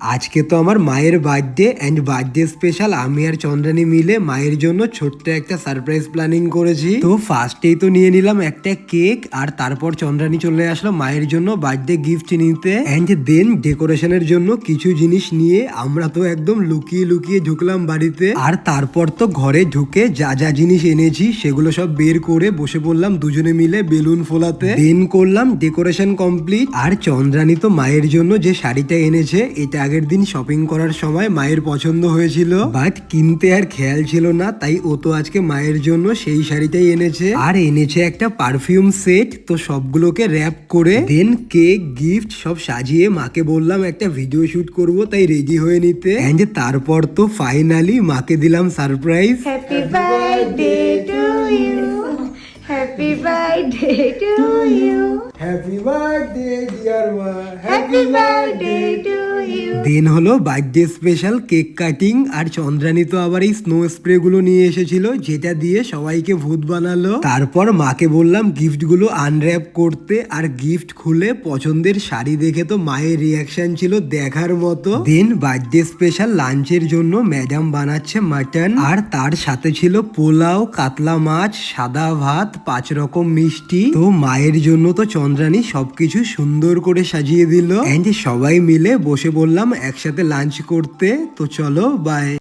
আজকে তো আমার মায়ের বার্থডে অ্যান্ড বার্থডে স্পেশাল আমি আর চন্দ্রানী মিলে মায়ের জন্য ছোট্ট একটা সারপ্রাইজ প্ল্যানিং করেছি। তো ফার্স্টেই তো নিয়ে নিলাম একটা কেক আর তারপর চন্দ্রানী চলে আসলো মায়ের জন্য বার্থডে গিফট নিতে। অ্যান্ড দেন ডেকোরেশনের জন্য কিছু জিনিস নিয়ে আমরা তো একদম লুকিয়ে লুকিয়ে ঢুকলাম বাড়িতে। আর তারপর তো ঘরে ঢুকে যা যা জিনিস এনেছি সেগুলো সব বের করে বসে পড়লাম দুজনে মিলে বেলুন ফোলাতে। দেন করলাম ডেকোরেশন কমপ্লিট আর চন্দ্রানী তো মায়ের জন্য যে শাড়িটা এনেছে, এটা আগের দিন শপিং করার সময় মায়ের পছন্দ হয়েছিল বাট কিনতে আর খেয়াল ছিল না তাই ও তো আজকে মায়ের জন্য সেই শাড়িটাই এনেছে আর এনেছে একটা পারফিউম সেট তো সবগুলোকে র্যাপ করে দেন কেক গিফট সব সাজিয়ে মাকে বললাম একটা ভিডিও শুট করব তাই রেডি হয়ে নিতে এন্ড তারপর তো ফাইনালি মাকে দিলাম surprise Happy birthday to you. Happy birthday to you. Happy birthday dear মা Happy birthday to you. Then হলো বার্থডে স্পেশাল কেক কাটিং আর চন্দ্রানী তো আবার এই স্নো স্প্রে গুলো নিয়ে এসেছিল, যেটা দিয়ে সবাইকে ভূত বানালো। তারপর মাকে বললাম গিফটগুলো আনর্যাপ করতে আর গিফট খুলে পছন্দের শাড়ি দেখে তো মায়ের রিয়াকশন ছিল দেখার মতো। দেন বার্থডে স্পেশাল লাঞ্চের জন্য ম্যাডাম বানাচ্ছে মাটন আর তার সাথে ছিল পোলাও, কাতলা মাছ, সাদা ভাত, পাঁচ রকম মিষ্টি। তো মায়ের জন্য তো চন্দ্রানী সবকিছু সুন্দর করে সাজিয়ে দিল। এন্ড সবাই মিলে বসে বললাম একসাথে লাঞ্চ করতে তো চলো বাই